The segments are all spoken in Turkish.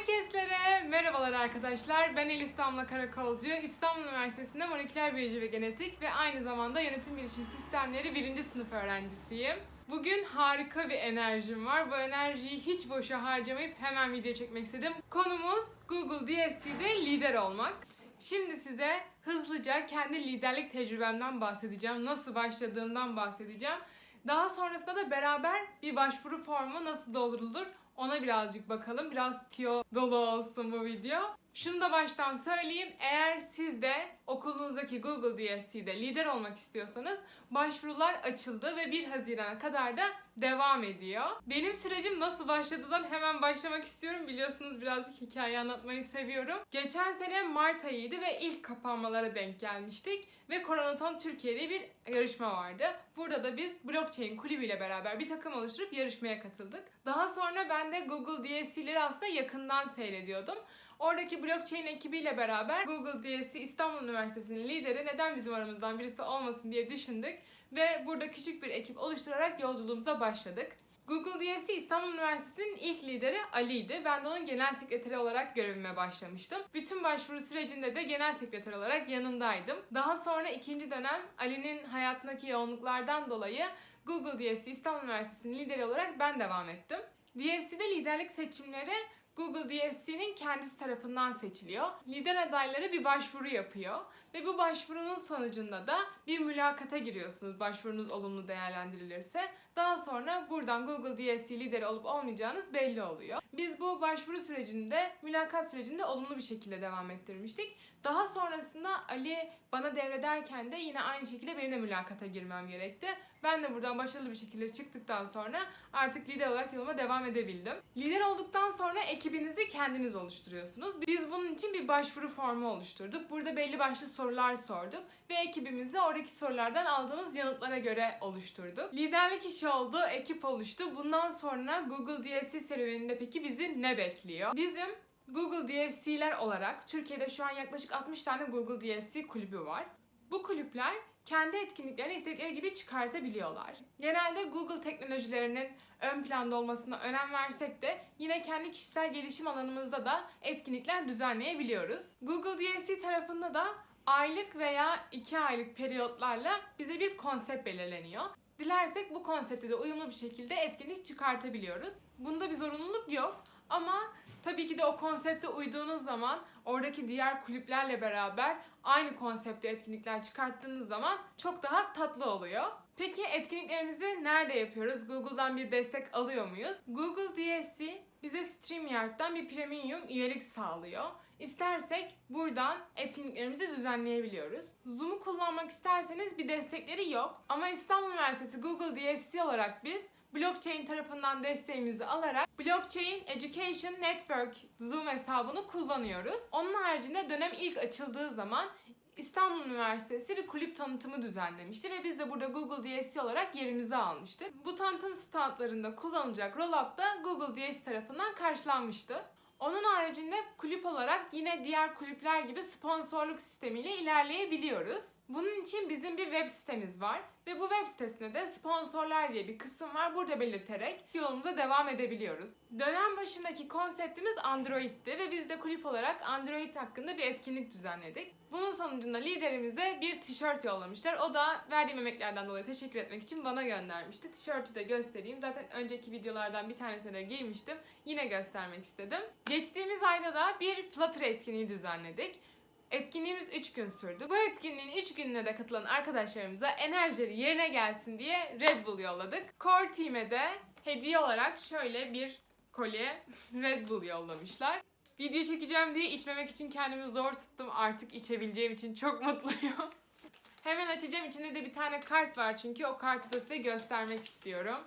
Herkeslere merhabalar arkadaşlar. Ben Elif Damla Karakolcu. İstanbul Üniversitesi'nde moleküler biyoloji ve genetik ve aynı zamanda yönetim bilişim sistemleri birinci sınıf öğrencisiyim. Bugün harika bir enerjim var. Bu enerjiyi hiç boşa harcamayıp hemen video çekmek istedim. Konumuz Google DSC'de lider olmak. Şimdi size hızlıca kendi liderlik tecrübemden bahsedeceğim. Nasıl başladığımdan bahsedeceğim. Daha sonrasında da beraber bir başvuru formu nasıl doldurulur ona birazcık bakalım. Biraz tiyo dolu olsun bu video. Şunu da baştan söyleyeyim. Eğer siz de okulunuzdaki Google DSC'de lider olmak istiyorsanız başvurular açıldı ve 1 Haziran'a kadar da devam ediyor. Benim sürecim nasıl başladığından hemen başlamak istiyorum. Biliyorsunuz birazcık hikaye anlatmayı seviyorum. Geçen sene Mart ayıydı ve ilk kapanmalara denk gelmiştik. Ve Koronaton Türkiye'de bir yarışma vardı. Burada da biz blockchain kulübüyle beraber bir takım oluşturup yarışmaya katıldık. Daha sonra ben de Google DSC'leri aslında yakından seyrediyordum. Oradaki blockchain ekibiyle beraber Google DSC İstanbul Üniversitesi'nin lideri neden bizim aramızdan birisi olmasın diye düşündük ve burada küçük bir ekip oluşturarak yolculuğumuza başladık. Google DSC İstanbul Üniversitesi'nin ilk lideri Ali'ydi. Ben de onun genel sekreteri olarak görevime başlamıştım. Bütün başvuru sürecinde de genel sekreter olarak yanındaydım. Daha sonra ikinci dönem Ali'nin hayatındaki yoğunluklardan dolayı Google DSC İstanbul Üniversitesi'nin lideri olarak ben devam ettim. DSC'de liderlik seçimleri Google DSC'nin kendisi tarafından seçiliyor. Lider adayları bir başvuru yapıyor ve bu başvurunun sonucunda da bir mülakata giriyorsunuz başvurunuz olumlu değerlendirilirse. Daha sonra buradan Google DSC lideri olup olmayacağınız belli oluyor. Biz bu başvuru sürecinde, mülakat sürecinde olumlu bir şekilde devam ettirmiştik. Daha sonrasında Ali bana devrederken de yine aynı şekilde benim de mülakata girmem gerekti. Ben de buradan başarılı bir şekilde çıktıktan sonra artık lider olarak yoluma devam edebildim. Lider olduktan sonra ekibinizi kendiniz oluşturuyorsunuz. Biz bunun için bir başvuru formu oluşturduk. Burada belli başlı sorular sorduk ve ekibimizi oradaki sorulardan aldığımız yanıtlara göre oluşturduk. Liderlik işi oldu, ekip oluştu. Bundan sonra Google DSC serüveninde peki bizi ne bekliyor? Bizim Google DSC'ler olarak Türkiye'de şu an yaklaşık 60 tane Google DSC kulübü var. Bu kulüpler kendi etkinliklerini istedikleri gibi çıkartabiliyorlar. Genelde Google teknolojilerinin ön planda olmasına önem versek de yine kendi kişisel gelişim alanımızda da etkinlikler düzenleyebiliyoruz. Google DSC tarafında da aylık veya iki aylık periyotlarla bize bir konsept belirleniyor. Dilersek bu konsepte de uyumlu bir şekilde etkinlik çıkartabiliyoruz. Bunda bir zorunluluk yok ama tabii ki de o konsepte uyduğunuz zaman oradaki diğer kulüplerle beraber aynı konsepte etkinlikler çıkarttığınız zaman çok daha tatlı oluyor. Peki etkinliklerimizi nerede yapıyoruz? Google'dan bir destek alıyor muyuz? Google DSC bize StreamYard'dan bir premium üyelik sağlıyor. İstersek buradan etkinliklerimizi düzenleyebiliyoruz. Zoom'u kullanmak isterseniz bir destekleri yok. Ama İstanbul Üniversitesi Google DSC olarak biz blockchain tarafından desteğimizi alarak Blockchain Education Network Zoom hesabını kullanıyoruz. Onun haricinde dönem ilk açıldığı zaman İstanbul Üniversitesi bir kulüp tanıtımı düzenlemişti ve biz de burada Google DSC olarak yerimizi almıştık. Bu tanıtım standlarında kullanılacak roll-up da Google DSC tarafından karşılanmıştı. Onun haricinde kulüp olarak yine diğer kulüpler gibi sponsorluk sistemiyle ilerleyebiliyoruz. Bunun için bizim bir web sitemiz var ve bu web sitesinde de sponsorlar diye bir kısım var. Burada belirterek yolumuza devam edebiliyoruz. Dönem başındaki konseptimiz Android'ti ve biz de kulüp olarak Android hakkında bir etkinlik düzenledik. Bunun sonucunda liderimize bir tişört yollamışlar. O da verdiğim emeklerden dolayı teşekkür etmek için bana göndermişti. Tişörtü de göstereyim. Zaten önceki videolardan bir tanesini de giymiştim. Yine göstermek istedim. Geçtiğimiz ayda da bir Flutter etkinliği düzenledik. Etkinliğimiz 3 gün sürdü. Bu etkinliğin 3 gününe de katılan arkadaşlarımıza enerjileri yerine gelsin diye Red Bull yolladık. Core Team'e de hediye olarak şöyle bir kolye Red Bull yollamışlar. Video çekeceğim diye içmemek için kendimi zor tuttum. Artık içebileceğim için çok mutluyum. Hemen açacağım. İçinde de bir tane kart var çünkü o kartı da size göstermek istiyorum.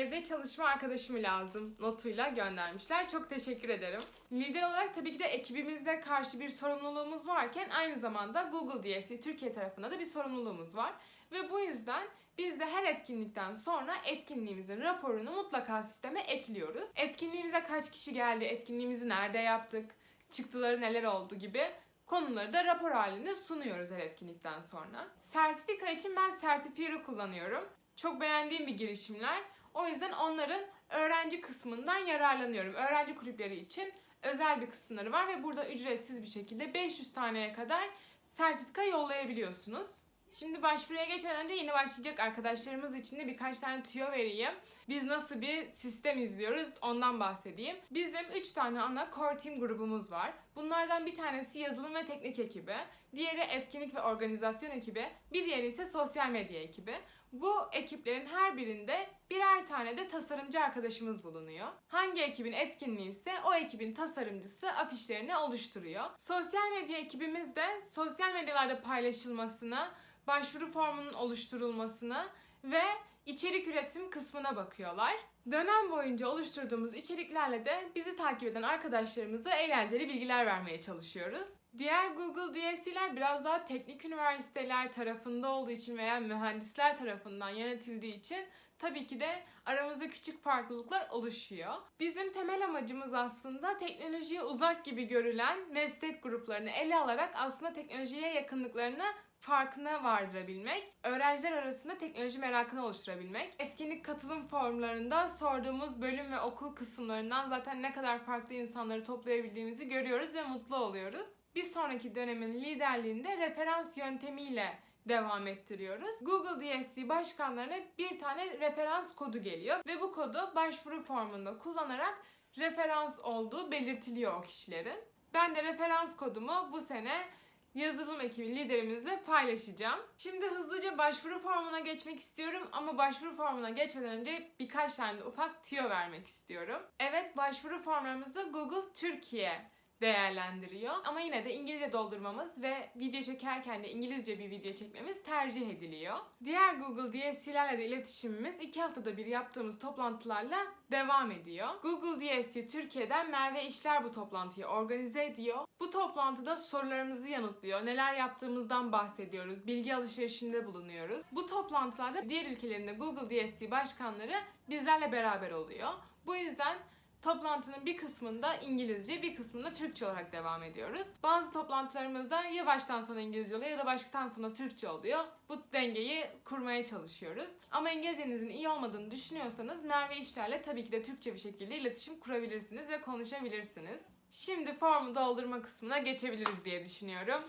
Evde çalışma arkadaşımı lazım notuyla göndermişler. Çok teşekkür ederim. Lider olarak tabii ki de ekibimizde karşı bir sorumluluğumuz varken aynı zamanda Google DSC Türkiye tarafında da bir sorumluluğumuz var. Ve bu yüzden biz de her etkinlikten sonra etkinliğimizin raporunu mutlaka sisteme ekliyoruz. Etkinliğimize kaç kişi geldi, etkinliğimizi nerede yaptık, çıktıları neler oldu gibi Konuları da rapor halinde sunuyoruz her etkinlikten sonra. Sertifika için ben Certifier'ı kullanıyorum. Çok beğendiğim bir girişimler. O yüzden onların öğrenci kısmından yararlanıyorum. Öğrenci kulüpleri için özel bir kısımları var ve burada ücretsiz bir şekilde 500 taneye kadar sertifika yollayabiliyorsunuz. Şimdi başvuruya geçmeden önce yeni başlayacak arkadaşlarımız için de birkaç tane tüyo vereyim. Biz nasıl bir sistem izliyoruz ondan bahsedeyim. Bizim 3 tane ana core team grubumuz var. Bunlardan bir tanesi yazılım ve teknik ekibi, diğeri etkinlik ve organizasyon ekibi, bir diğeri ise sosyal medya ekibi. Bu ekiplerin her birinde birer tane de tasarımcı arkadaşımız bulunuyor. Hangi ekibin etkinliği ise o ekibin tasarımcısı afişlerini oluşturuyor. Sosyal medya ekibimiz de sosyal medyalarda paylaşılmasını, başvuru formunun oluşturulmasını ve içerik üretim kısmına bakıyorlar. Dönem boyunca oluşturduğumuz içeriklerle de bizi takip eden arkadaşlarımıza eğlenceli bilgiler vermeye çalışıyoruz. Diğer Google DSC'ler biraz daha teknik üniversiteler tarafında olduğu için veya mühendisler tarafından yönetildiği için tabii ki de aramızda küçük farklılıklar oluşuyor. Bizim temel amacımız aslında teknolojiye uzak gibi görülen meslek gruplarını ele alarak aslında teknolojiye yakınlıklarını farkına vardırabilmek, öğrenciler arasında teknoloji merakını oluşturabilmek, etkinlik katılım formlarında sorduğumuz bölüm ve okul kısımlarından zaten ne kadar farklı insanları toplayabildiğimizi görüyoruz ve mutlu oluyoruz. Bir sonraki dönemin liderliğinde referans yöntemiyle devam ettiriyoruz. Google DSC başkanlarına bir tane referans kodu geliyor ve bu kodu başvuru formunda kullanarak referans olduğu belirtiliyor o kişilerin. Ben de referans kodumu bu sene yazılım ekibi liderimizle paylaşacağım. Şimdi hızlıca başvuru formuna geçmek istiyorum ama başvuru formuna geçmeden önce birkaç tane de ufak tüyo vermek istiyorum. Evet başvuru formlarımızı Google Türkiye değerlendiriyor. Ama yine de İngilizce doldurmamız ve video çekerken de İngilizce bir video çekmemiz tercih ediliyor. Diğer Google DSC'lerle de iletişimimiz iki haftada bir yaptığımız toplantılarla devam ediyor. Google DSC Türkiye'den Merve İşler bu toplantıyı organize ediyor. Bu toplantıda sorularımızı yanıtlıyor. Neler yaptığımızdan bahsediyoruz. Bilgi alışverişinde bulunuyoruz. Bu toplantılarda diğer ülkelerinde Google DSC başkanları bizlerle beraber oluyor. Bu yüzden Toplantının bir kısmında İngilizce, bir kısmında Türkçe olarak devam ediyoruz. Bazı toplantılarımızda ya baştan sona İngilizce oluyor ya da baştan sona Türkçe oluyor. Bu dengeyi kurmaya çalışıyoruz. Ama İngilizcenizin iyi olmadığını düşünüyorsanız Merve İşler'le tabii ki de Türkçe bir şekilde iletişim kurabilirsiniz ve konuşabilirsiniz. Şimdi formu doldurma kısmına geçebiliriz diye düşünüyorum.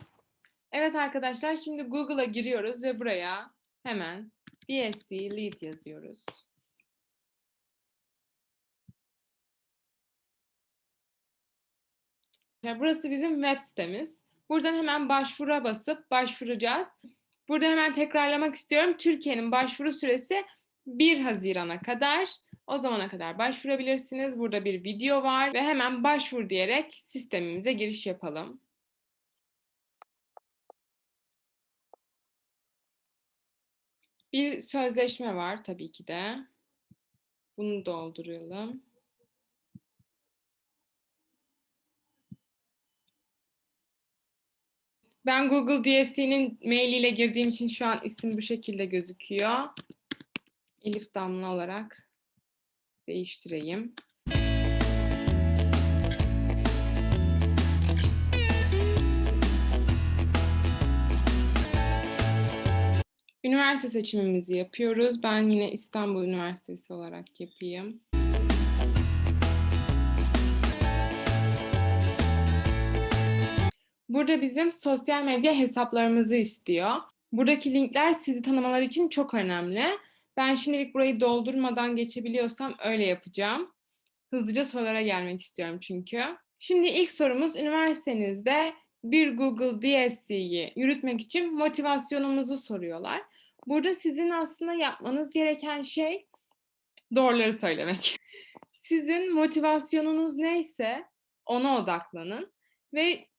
Evet arkadaşlar şimdi Google'a giriyoruz ve buraya hemen BSc Lead yazıyoruz. Burası bizim web sitemiz. Buradan hemen başvura basıp başvuracağız. Burada hemen tekrarlamak istiyorum. Türkiye'nin başvuru süresi 1 Haziran'a kadar. O zamana kadar başvurabilirsiniz. Burada bir video var ve hemen başvur diyerek sistemimize giriş yapalım. Bir sözleşme var tabii ki de. Bunu dolduralım. Ben Google DSC'nin mailiyle girdiğim için şu an isim bu şekilde gözüküyor. Elif Damla olarak değiştireyim. Üniversite seçimimizi yapıyoruz. Ben yine İstanbul Üniversitesi olarak yapayım. Burada bizim sosyal medya hesaplarımızı istiyor. Buradaki linkler sizi tanımaları için çok önemli. Ben şimdilik burayı doldurmadan geçebiliyorsam öyle yapacağım. Hızlıca sorulara gelmek istiyorum çünkü. Şimdi ilk sorumuz üniversitenizde bir Google DSC'yi yürütmek için motivasyonumuzu soruyorlar. Burada sizin aslında yapmanız gereken şey doğruları söylemek. Sizin motivasyonunuz neyse ona odaklanın ve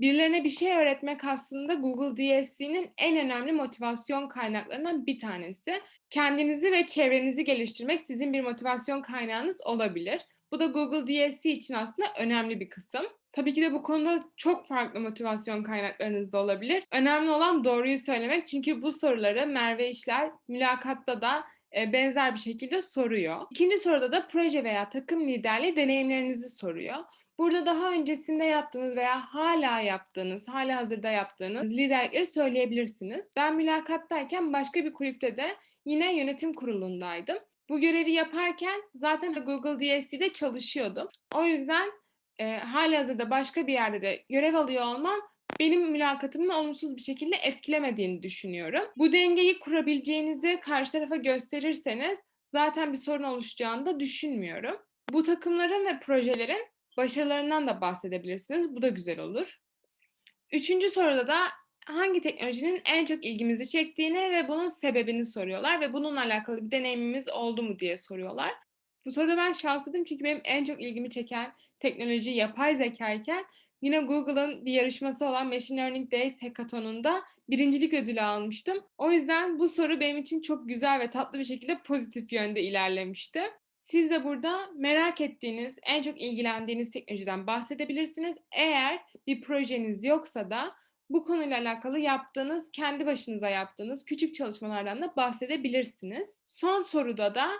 Birilerine bir şey öğretmek aslında Google DSC'nin en önemli motivasyon kaynaklarından bir tanesi. Kendinizi ve çevrenizi geliştirmek sizin bir motivasyon kaynağınız olabilir. Bu da Google DSC için aslında önemli bir kısım. Tabii ki de bu konuda çok farklı motivasyon kaynaklarınız da olabilir. Önemli olan doğruyu söylemek çünkü bu soruları Merve İşler mülakatta da benzer bir şekilde soruyor. İkinci soruda da proje veya takım liderliği deneyimlerinizi soruyor. Burada daha öncesinde yaptığınız veya hala yaptığınız, hala hazırda yaptığınız liderlikleri söyleyebilirsiniz. Ben mülakattayken başka bir kulüpte de yine yönetim kurulundaydım. Bu görevi yaparken zaten Google DSC'de çalışıyordum. O yüzden e, hali hazırda başka bir yerde de görev alıyor olmam benim mülakatımı olumsuz bir şekilde etkilemediğini düşünüyorum. Bu dengeyi kurabileceğinizi karşı tarafa gösterirseniz zaten bir sorun oluşacağını da düşünmüyorum. Bu takımların ve projelerin başarılarından da bahsedebilirsiniz. Bu da güzel olur. Üçüncü soruda da hangi teknolojinin en çok ilgimizi çektiğini ve bunun sebebini soruyorlar ve bununla alakalı bir deneyimimiz oldu mu diye soruyorlar. Bu soruda ben şanslıydım çünkü benim en çok ilgimi çeken teknoloji yapay zeka iken yine Google'ın bir yarışması olan Machine Learning Days Hackathon'unda birincilik ödülü almıştım. O yüzden bu soru benim için çok güzel ve tatlı bir şekilde pozitif yönde ilerlemişti. Siz de burada merak ettiğiniz, en çok ilgilendiğiniz teknolojiden bahsedebilirsiniz. Eğer bir projeniz yoksa da bu konuyla alakalı yaptığınız, kendi başınıza yaptığınız küçük çalışmalardan da bahsedebilirsiniz. Son soruda da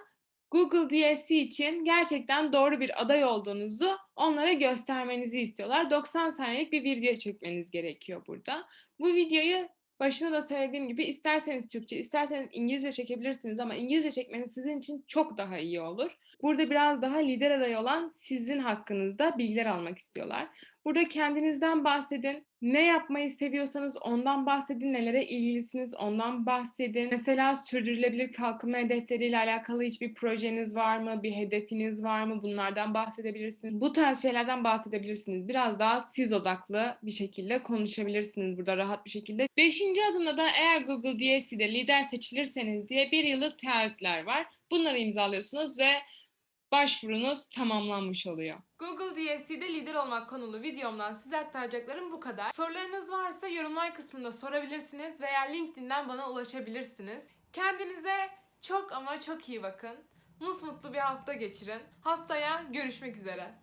Google DSC için gerçekten doğru bir aday olduğunuzu onlara göstermenizi istiyorlar. 90 saniyelik bir video çekmeniz gerekiyor burada. Bu videoyu başında da söylediğim gibi isterseniz Türkçe, isterseniz İngilizce çekebilirsiniz ama İngilizce çekmeniz sizin için çok daha iyi olur. Burada biraz daha lider adayı olan sizin hakkınızda bilgiler almak istiyorlar. Burada kendinizden bahsedin. Ne yapmayı seviyorsanız ondan bahsedin. Nelere ilgilisiniz ondan bahsedin. Mesela sürdürülebilir kalkınma hedefleriyle alakalı hiçbir projeniz var mı? Bir hedefiniz var mı? Bunlardan bahsedebilirsiniz. Bu tarz şeylerden bahsedebilirsiniz. Biraz daha siz odaklı bir şekilde konuşabilirsiniz burada rahat bir şekilde. Beşinci adımda da eğer Google DSC'de lider seçilirseniz diye bir yıllık taahhütler var. Bunları imzalıyorsunuz ve başvurunuz tamamlanmış oluyor. Google DSC'de lider olmak konulu videomdan size aktaracaklarım bu kadar. Sorularınız varsa yorumlar kısmında sorabilirsiniz veya LinkedIn'den bana ulaşabilirsiniz. Kendinize çok ama çok iyi bakın. Musmutlu bir hafta geçirin. Haftaya görüşmek üzere.